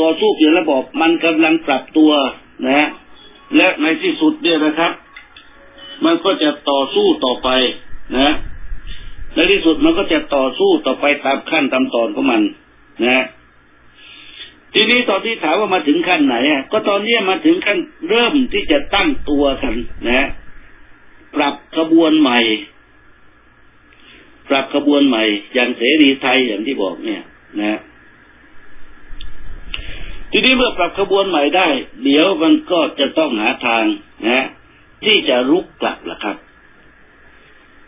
ต่อสู้เปลี่ยนระบอบมันกำลังปรับตัวนะฮะและในที่สุดเนี่ยนะครับ มันก็จะต่อสู้ต่อไปนะในที่สุดมันก็จะต่อสู้ต่อไปตามขั้นตามตอนของมัน นะทีนี้ตอนที่ถามว่ามาถึงขั้นไหนอะก็ตอนนี้มาถึงขั้นเริ่มที่จะตั้งตัวกันนะปรับขบวนใหม่ ปรับขบวนใหม่ อย่างเสรีไทยอย่างที่บอกเนี่ย นะ นี้เมื่อปรับขบวนใหม่ได้ เดี๋ยวมันก็จะต้องหาทางนะ ที่จะรุกกลับล่ะครับ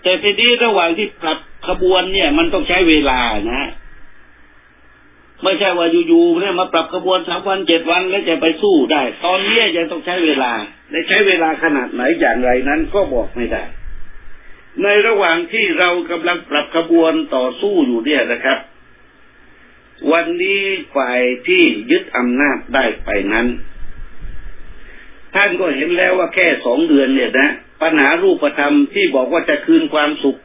แต่ทีนี้ระหว่างที่ปรับขบวนเนี่ย มันต้องใช้เวลานะ ไม่ใช่ว่าอยู่ๆเนี่ยมาปรับขบวนสามวันเจ็ดวันแล้วจะไปสู้ได้ ตอนนี้ยังต้องใช้เวลา และใช้เวลาขนาดไหนอย่างไรนั้นก็บอกไม่ได้ ในระหว่างที่เรากำลังปรับขบวนต่อสู้อยู่เนี่ยนะครับ วันนี้ฝ่ายที่ยึดอำนาจได้ไปนั้น ท่านก็เห็นแล้วว่าแค่สองเดือนเนี่ยนะ ปัญหารูปธรรมที่บอกว่าจะคืนความสุข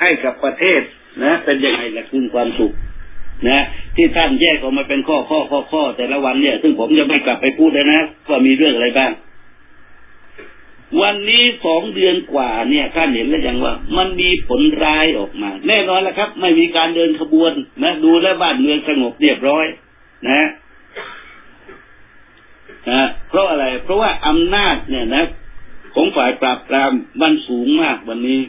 ให้กับประเทศนะ เป็นยังไงละคืนความสุขนะที่ท่านแยกออกมาเป็นข้อข้อข้อข้อแต่ละวันเนี่ย ซึ่งผมจะไม่กลับไปพูดเลยนะว่ามีเรื่องอะไรบ้าง วันนี้สองเดือนกว่าเนี่ยท่านเห็นแล้วยังว่า มันมีผลร้ายออกมา แน่นอนแล้วครับ ไม่มีการเดินขบวนนะดูแลบ้านเมืองสงบเรียบร้อย นะนะเพราะอะไร เพราะว่าอำนาจเนี่ยนะ ของฝ่ายปราบปรามมันสูงมากวันนี้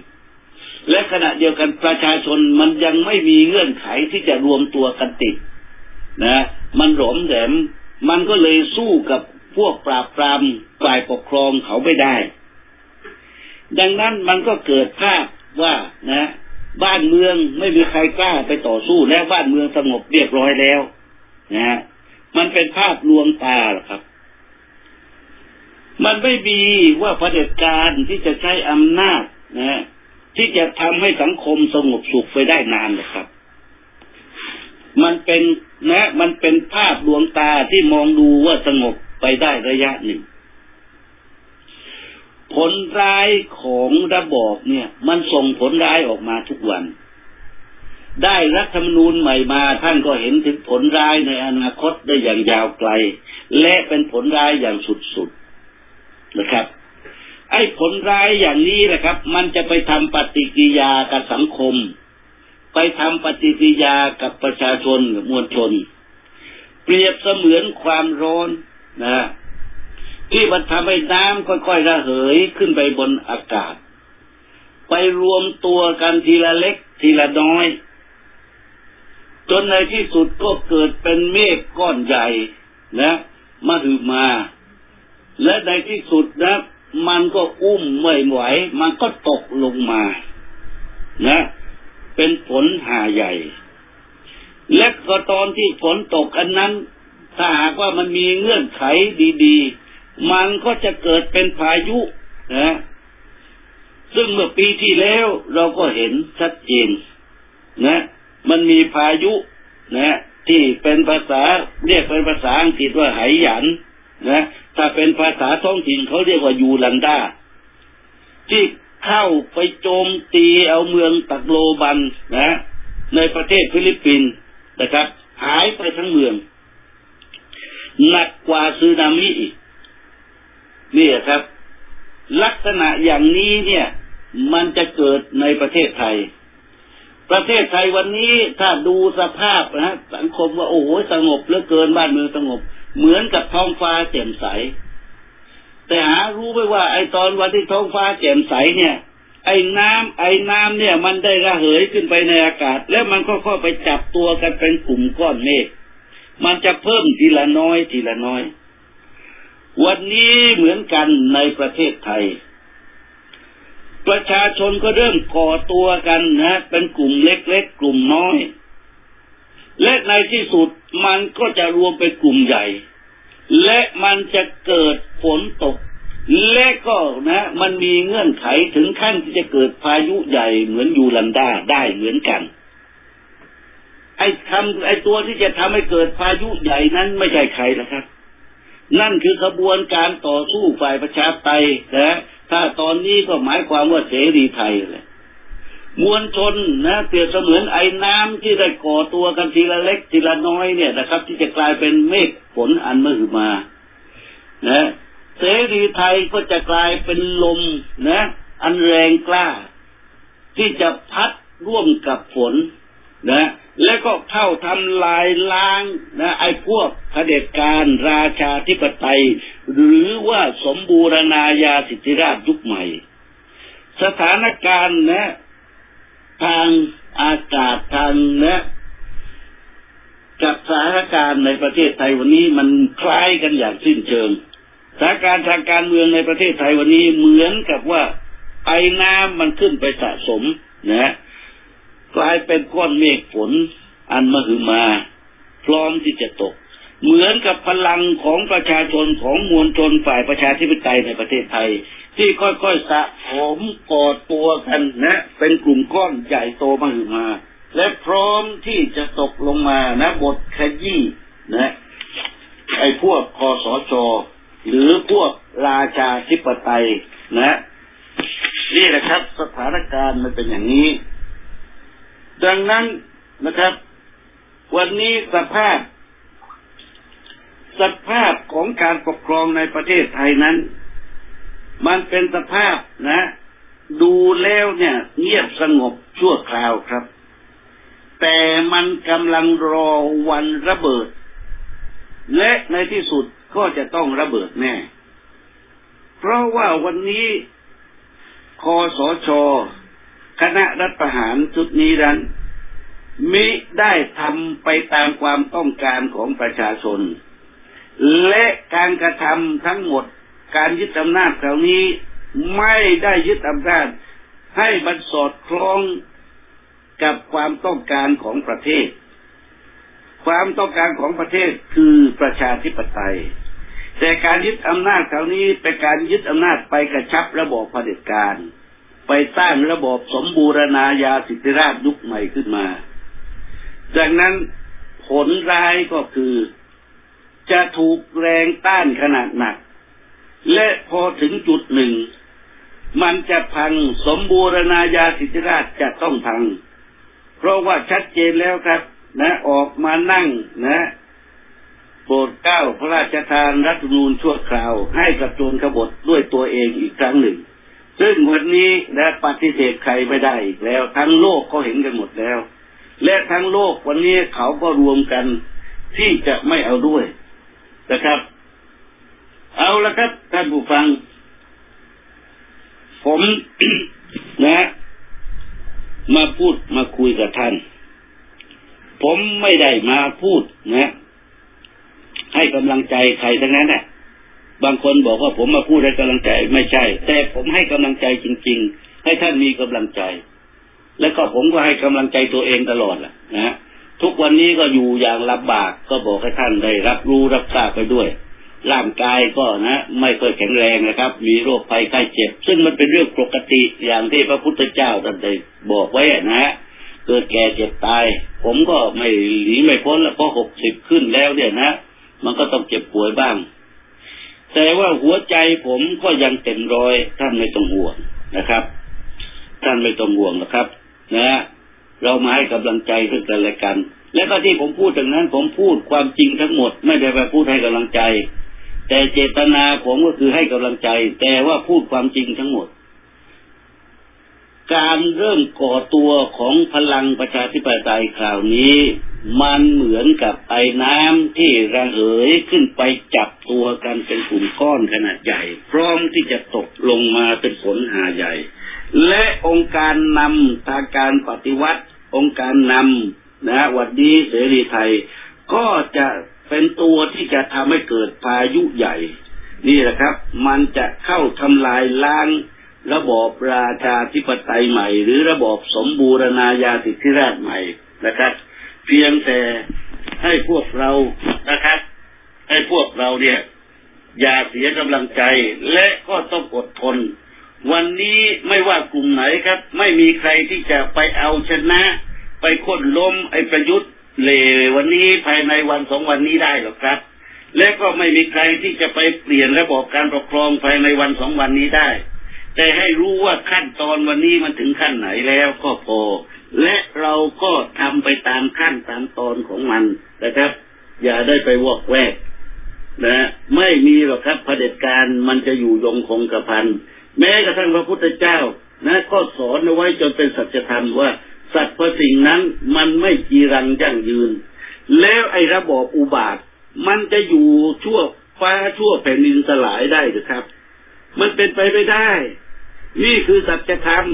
และขณะเดียวกันประชาชนมันยังไม่มีเงื่อนไขที่จะรวมตัวกันติดนะ มันหลอมแหลมมันก็เลยสู้กับ พวกปราบปรามฝ่ายปกครองเขาไม่ได้ ดังนั้นมันก็เกิดภาพว่านะ บ้านเมืองไม่มีใครกล้าไปต่อสู้แล้วบ้านเมืองสงบเรียบร้อยแล้วนะมันเป็นภาพลวงตาหรอครับ มันไม่มีว่าเผด็จการที่จะใช้อำนาจนะที่จะทำให้สังคมสงบสุขไปได้นานเลยครับ มันเป็นนะ มันเป็นภาพลวงตาที่มองดูว่าสงบ ไปได้ระยะหนึ่ง ผลร้ายของระบอบเนี่ย มันส่งผลร้ายออกมาทุกวัน ได้รัฐธรรมนูญใหม่มา ท่านก็เห็นถึงผลร้ายในอนาคตได้อย่างยาวไกล และเป็นผลร้ายอย่างสุดๆนะครับไอ้ผลร้ายอย่างนี้แหละครับ มันจะไปทำปฏิกิริยากับสังคม ไปทำปฏิกิริยากับประชาชนกับมวลชน เปรียบเสมือนความร้อน นะ ที่มันทำให้น้ำค่อยๆระเหยขึ้นไปบนอากาศ ไปรวมตัวกันทีละเล็กทีละน้อย จนในที่สุดก็เกิดเป็นเมฆก้อนใหญ่นะมาถือมา และในที่สุดนะมันก็อุ้มไม่ไหว มันก็ตกลงมา นะ เป็นฝนหาใหญ่ และก็ตอนที่ฝนตกอันนั้น ถ้าหากว่ามันมีเงื่อนไขดีๆ มันก็จะเกิดเป็นพายุนะซึ่งเมื่อปีที่แล้วเราก็เห็นชัดเจนนะ มันมีพายุนะ ที่เป็นภาษาเรียกเป็นภาษาอังกฤษว่าไหหยันนะถ้าเป็นภาษาท้องถิ่นเขาเรียกว่ายูรันดาที่เข้าไปโจมตีเอาเมืองตักโลบันนะ ในประเทศฟิลิปปินส์นะครับ หายไปทั้งเมือง หนักกว่าซึนามิอีกนี่ครับ ลักษณะอย่างนี้เนี่ย มันจะเกิดในประเทศไทย ประเทศไทยวันนี้ถ้าดูสภาพนะสังคมว่าโอ้โหสงบเหลือเกินบ้านเมืองสงบ เหมือนกับท้องฟ้าแจ่มใส แต่หารู้ไหมว่า ไอตอนวันที่ท้องฟ้าแจ่มใสเนี่ย ไอ้น้ำไอ้น้ำเนี่ย มันได้ระเหยขึ้นไปในอากาศ แล้วมันก็ค่อยไปจับตัวกันเป็นกลุ่มก้อนเมฆ มันจะเพิ่มทีละน้อยทีละน้อย วันนี้เหมือนกันในประเทศไทย ประชาชนก็เริ่มก่อตัวกันนะ เป็นกลุ่มเล็กๆกลุ่มน้อย และในที่สุดมันก็จะรวมเป็นกลุ่มใหญ่ และมันจะเกิดฝนตก และก็นะ มันมีเงื่อนไขถึงขั้นที่จะเกิดพายุใหญ่เหมือนยูรันดาได้เหมือนกัน ทำไอ้ตัวที่จะทำให้เกิดพายุใหญ่นั้นไม่ใช่ใครนะครับ นั่นคือขบวนการต่อสู้ฝ่ายประชาธิปไตยนะถ้าตอนนี้ก็หมายความว่าเสรีไทยเลยมวลชนนะเปรียบเสมือนไอ้น้ำที่ได้ก่อตัวกันทีละเล็กทีละน้อยเนี่ยนะครับ ที่จะกลายเป็นเมฆฝนอันมหึมา นะเสรีไทยก็จะกลายเป็นลมนะ อันแรงกล้า ที่จะพัดร่วมกับฝนนะ เข้าทำลายล้างนะไอ้พวกเผด็จการราชาธิปไตย หรือว่าสมบูรณาญาสิทธิราชยุคใหม่ สถานการณ์นะทางอากาศทางนะกับสถานการณ์ในประเทศไทยวันนี้มันคล้ายกันอย่างสิ้นเชิงสถานการณ์ทางการเมืองในประเทศไทยวันนี้เหมือนกับว่าไอ้น้ำมันขึ้นไปสะสมนะกลายเป็นก้อนเมฆฝน อันมหึมา พร้อมที่จะตก เหมือนกับพลังของประชาชนของมวลชนฝ่ายประชาธิปไตยในประเทศไทย ที่ค่อยๆสะสมกอดตัวกันนะ เป็นกลุ่มก้อนใหญ่โตมหึมา และพร้อมที่จะตกลงมานะบทขยี้นะไอ้พวกคอสชหรือพวกราชาธิปไตยนะ นี่แหละครับ สถานการณ์มันเป็นอย่างนี้ ดังนั้นนะครับ วันนี้สภาพ สภาพของการปกครองในประเทศไทยนั้น มันเป็นสภาพนะ ดูแล้วเนี่ย เงียบสงบชั่วคราวครับ แต่มันกำลังรอวันระเบิด และในที่สุดก็จะต้องระเบิดแน่ เพราะว่าวันนี้คอสชคณะรัฐประหารชุดนี้นั้น มิได้ทำไปตามความต้องการของประชาชน และการกระทำทั้งหมดการยึดอำนาจคราวนี้ไม่ได้ยึดอำนาจให้มันสอดคล้องกับความต้องการของประเทศ ความต้องการของประเทศคือประชาธิปไตย แต่การยึดอำนาจคราวนี้เป็นการยึดอำนาจไปกระชับระบอบเผด็จการ ไปสร้างระบอบสมบูรณาญาสิทธิราชยุคใหม่ขึ้นมา จากนั้นผลร้ายก็คือ จะถูกแรงต้านขนาดหนัก และพอถึงจุดหนึ่ง มันจะพังสมบูรณาญาสิทธิราชจะต้องพัง เพราะว่าชัดเจนแล้วครับ นะออกมานั่งนะโปรดเกล้าพระราชทานรัฐนูนชั่วคราว ให้กับโจรขบฏด้วยตัวเองอีกครั้งหนึ่ง ซึ่งวันนี้นะปฏิเสธใครไม่ได้อีกแล้ว ทั้งโลกเขาเห็นกันหมดแล้ว และทั้งโลกวันนี้เขาก็รวมกันที่จะไม่เอาด้วยนะครับ เอาละครับท่านผู้ฟัง ผมนะ มาพูดมาคุยกับท่าน ผมไม่ได้มาพูดนะ ให้กำลังใจใครทั้งนั้นแหละบางคนบอกว่าผมมาพูดให้กำลังใจไม่ใช่ แต่ผมให้กำลังใจจริง ๆ ให้ท่านมีกำลังใจ แล้วก็ผมก็ให้กำลังใจตัวเองตลอดแหละนะทุกวันนี้ก็อยู่อย่างลำบากก็บอกให้ท่านได้รับรู้รับทราบไปด้วย ร่างกายก็นะ ไม่ค่อยแข็งแรงนะครับ มีโรคภัยไข้เจ็บ ซึ่งมันเป็นเรื่องปกติอย่างที่พระพุทธเจ้าท่านได้บอกไว้นะฮะเกิดแก่เจ็บตาย ผมก็ไม่หนีไม่พ้นแล้วเพราะหกสิบขึ้นแล้วเนี่ยนะ มันก็ต้องเจ็บป่วยบ้าง แต่ว่าหัวใจผมก็ยังเต็มร้อยท่านไม่ต้องห่วงนะครับ ท่านไม่ต้องห่วงนะครับ นะเรามาให้กำลังใจซึ่งกันและกัน และก็ที่ผมพูดถึงนั้น ผมพูดความจริงทั้งหมด ไม่ได้ไปพูดให้กำลังใจ แต่เจตนาผมก็คือให้กำลังใจ แต่ว่าพูดความจริงทั้งหมด การเริ่มก่อตัวของพลังประชาธิปไตยคราวนี้ มันเหมือนกับไอ้น้ำที่ระเหยขึ้นไปจับตัวกันเป็นกลุ่มก้อนขนาดใหญ่ พร้อมที่จะตกลงมาเป็นฝนหาใหญ่ และองค์การนำทางการปฏิวัติ องค์การนำนะวันนี้เสรีไทย ก็จะเป็นตัวที่จะทำให้เกิดพายุใหญ่ นี่แหละครับ มันจะเข้าทำลายล้างระบอบราชาธิปไตยใหม่ หรือระบอบสมบูรณาญาสิทธิราชใหม่นะครับ เพียงแต่ให้พวกเรานะครับ ให้พวกเราเนี่ย อย่าเสียกำลังใจและก็ต้องอดทน วันนี้ไม่ว่ากลุ่มไหนครับ ไม่มีใครที่จะไปเอาชนะ ไปค้นล้มไอ้ประยุทธ์เลวันนี้ภายในวันสองวันนี้ได้หรอกครับ และก็ไม่มีใครที่จะไปเปลี่ยนระบบการปกครองภายในวันสองวันนี้ได้ แต่ให้รู้ว่าขั้นตอนวันนี้มันถึงขั้นไหนแล้วก็พอ และเราก็ทำไปตามขั้นตามตอนของมันนะครับ อย่าได้ไปวอกแวกนะไม่มีหรอกครับเผด็จการมันจะอยู่ยงคงกระพัน แม้กระทั่งพระพุทธเจ้านะก็สอนเอาไว้จนเป็นสัจธรรมว่า สัตว์ประสิ่งนั้นมันไม่จีรังยั่งยืน แล้วไอ้ระบอบอุบาท มันจะอยู่ชั่วฟ้าชั่วแผ่นดินสลายได้หรือครับ มันเป็นไปไม่ได้ นี่คือสัจธรรม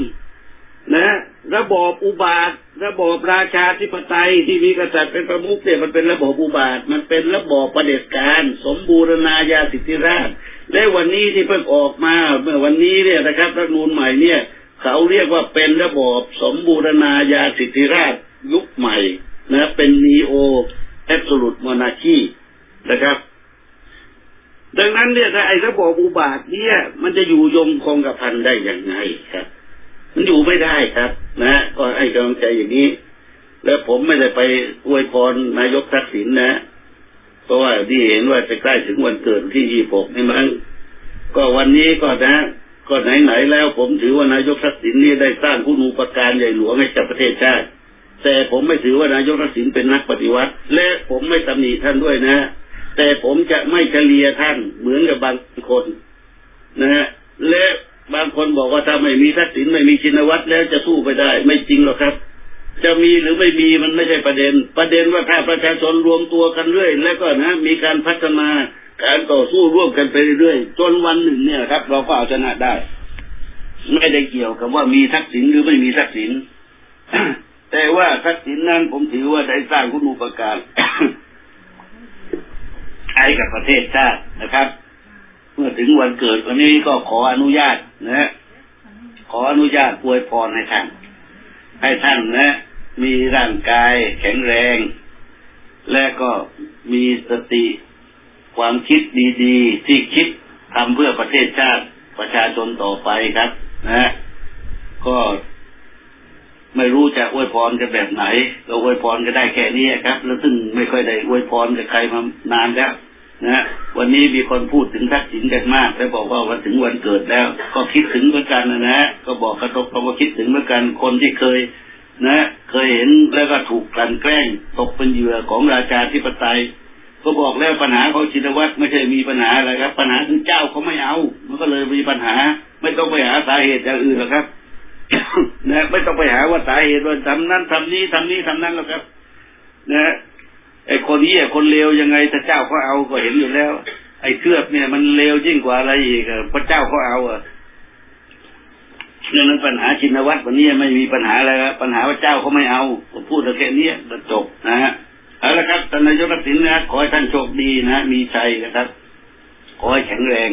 นะ ระบอบอุบาท ระบอบราชาธิปไตยที่มีกษัตริย์เป็นประมุขเนี่ยมันเป็นระบอบอุบาท มันเป็นระบอบประเด็จการ สมบูรณาญาสิทธิราช และวันนี้ที่เพิ่งออกมาเมื่อวันนี้เนี่ยนะครับรัฐมนูลใหม่เนี่ย เขาเรียกว่าเป็นระบอบสมบูรณาญาสิทธิราชยุคใหม่นะเป็นนีโอแอบสูตรมอนาคีนะครับ ดังนั้นเนี่ยถ้าไอ้ระบอบอุบาทเนี่ย มันจะอยู่ยงคงกระพันได้อย่างไงครับ มันอยู่ไม่ได้ครับ นะก็ให้กำลังใจอย่างนี้ แล้วผมไม่ได้ไปอวยพรนายกทักษิณนะ เพราะว่าที่เห็นว่าจะใกล้ถึงวันเกิดที่ยี่หกนี่มั้งก็วันนี้ก็นะก็ไหนๆแล้ว ผมถือว่านายกทักษิณนี่ได้สร้างคุณูปการใหญ่หลวงให้กับประเทศชาติ แต่ผมไม่ถือว่านายกทักษิณเป็นนักปฏิวัติ และผมไม่ตำหนิท่านด้วยนะ แต่ผมจะไม่เฉลียท่านเหมือนกับบางคนนะฮะและบางคนบอกว่าถ้าไม่มีทักษิณไม่มีชินวัตรแล้วจะสู้ไปได้ ไม่จริงหรอกครับ จะมีหรือไม่มีมันไม่ใช่ประเด็น ประเด็นว่าถ้าประชาชนรวมตัวกันเรื่อยแล้วก็นะมีการพัฒนาการต่อสู้ร่วมกันไปเรื่อยจนวันหนึ่งเนี่ยครับ เราก็เอาชนะได้ ไม่ได้เกี่ยวกับว่ามีทักษิณหรือไม่มีทักษิณแต่ว่าทักษิณนั้นผมถือว่าได้สร้างคุณูปการให้กับประเทศชาตินะครับ เมื่อถึงวันเกิดวันนี้ก็ขออนุญาตนะขออนุญาตอวยพรให้ท่านให้ท่านนะ มีร่างกายแข็งแรง และก็มีสติ ความคิดดีๆ ที่คิดทำเพื่อประเทศชาติประชาชนต่อไปครับ นะ ก็ไม่รู้จะอวยพรกันแบบไหนเราอวยพรก็ได้แค่นี้ครับ แล้วซึ่งไม่ค่อยได้อวยพรกับใครมานานแล้วนะวันนี้มีคนพูดถึงทักษิณกันมากแล้วบอกว่าวันถึงวันเกิดแล้ว ก็คิดถึงเหมือนกันนะนะก็บอกกระทบเขาก็คิดถึงเหมือนกันคนที่เคย นะ เคยเห็นแล้วก็ถูกกลั่นแกล้งตกเป็นเหยื่อของราชาธิปไตย ก็บอกแล้วปัญหาของชินวัตรไม่ใช่มีปัญหาอะไรครับ ปัญหาคือเจ้าเขาไม่เอา มันก็เลยมีปัญหา ไม่ต้องไปหาสาเหตุอย่างอื่นหรอกครับนะไม่ต้องไปหาว่าสาเหตุว่าทำนั้นทำนี้ทำนี้ทำนั้นหรอกครับ นะไอ้คนนี้คนเลวยังไงถ้าเจ้าเขาเอาก็เห็นอยู่แล้ว ไอ้เครือบเนี่ยมันเลวยิ่งกว่าอะไรอีกพระเจ้าเขาเอาอะ เรื่องนั้นปัญหาชินวัตรวันนี้ไม่มีปัญหาอะไรครับปัญหาว่าเจ้าเขาไม่เอาผมพูดแค่นี้ก็จบนะฮะเอาละครับท่านนายกทักษิณนะขอให้ท่านโชคดีนะมีชัยนะครับขอให้แข็งแรง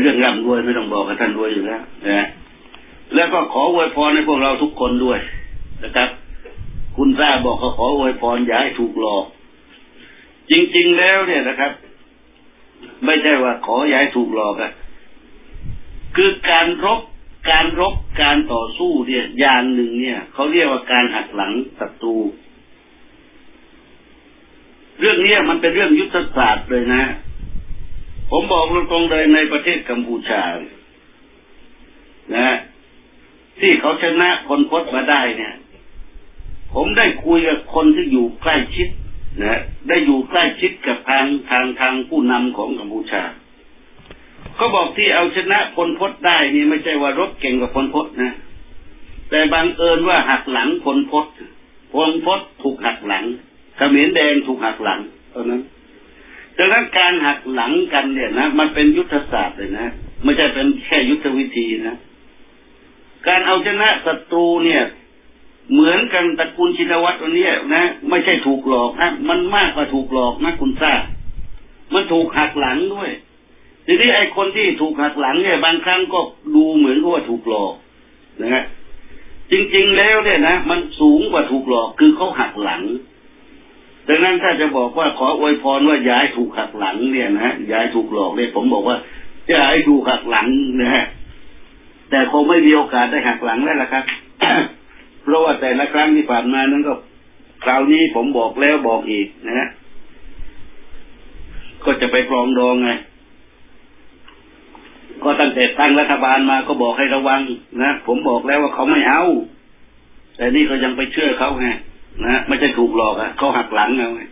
เรื่องร่ำรวยไม่ต้องบอกกับท่านรวยอยู่แล้วนะแล้วก็ขออวยพรให้พวกเราทุกคนด้วยนะครับ คุณทราบบอกเขาขออวยพรอย่าให้ถูกหลอก จริง ๆ แล้วเนี่ยนะครับ ไม่ใช่ว่าขออย่าให้ถูกหลอกอะคือการรบ การรบการต่อสู้เนี่ยอย่างหนึ่งเนี่ยเขาเรียกว่าการหักหลังศัตรูเรื่องนี้มันเป็นเรื่องยุทธศาสตร์เลยนะ ผมบอกตรงๆเลยในประเทศกัมพูชานะ ที่เขาชนะคนพจมาได้เนี่ย ผมได้คุยกับคนที่อยู่ใกล้ชิดนะได้อยู่ใกล้ชิดกับทางทางทางผู้นำของกัมพูชา เขาบอกที่เอาชนะพลพศได้นี่ไม่ใช่ว่ารบเก่งกว่าพลพศนะ แต่บังเอิญว่าหักหลังพลพศพลพศถูกหักหลังเขมรแดงถูกหักหลังเท่านั้นดังนั้นการหักหลังกันเนี่ยนะมันเป็นยุทธศาสตร์เลยนะไม่ใช่เป็นแค่ยุทธวิธีนะการเอาชนะศัตรูเนี่ย เหมือนกันตระกูลชินวัตรวันนี้นะไม่ใช่ถูกหลอกนะมันมากกว่าถูกหลอกนะคุณทราบมันถูกหักหลังด้วย ทีนี้ไอ้คนที่ถูกหักหลังเนี่ยบางครั้งก็ดูเหมือนกับว่าถูกหลอกนะฮะจริง ๆ แล้วเนี่ยนะมันสูงกว่าถูกหลอกคือเขาหักหลังดังนั้นถ้าจะบอกว่าขออวยพรว่าย้ายถูกหักหลังเนี่ยนะย้ายถูกหลอกเนี่ยผมบอกว่าย้ายถูกหักหลังนะฮะแต่คงไม่มีโอกาสได้หักหลังแล้วล่ะครับเพราะว่าแต่ละครั้งที่ผ่านมานั้นก็คราวนี้ผมบอกแล้วบอกอีกนะฮะก็จะไปปรองดองไง ก็ตั้งแต่ตั้งรัฐบาลมาก็บอกให้ระวังนะผมบอกแล้วว่าเขาไม่เอา แต่นี่ก็ยังไปเชื่อเขาไงนะไม่ใช่ถูกหลอกอะ่ะเขาหักหลังเอาไง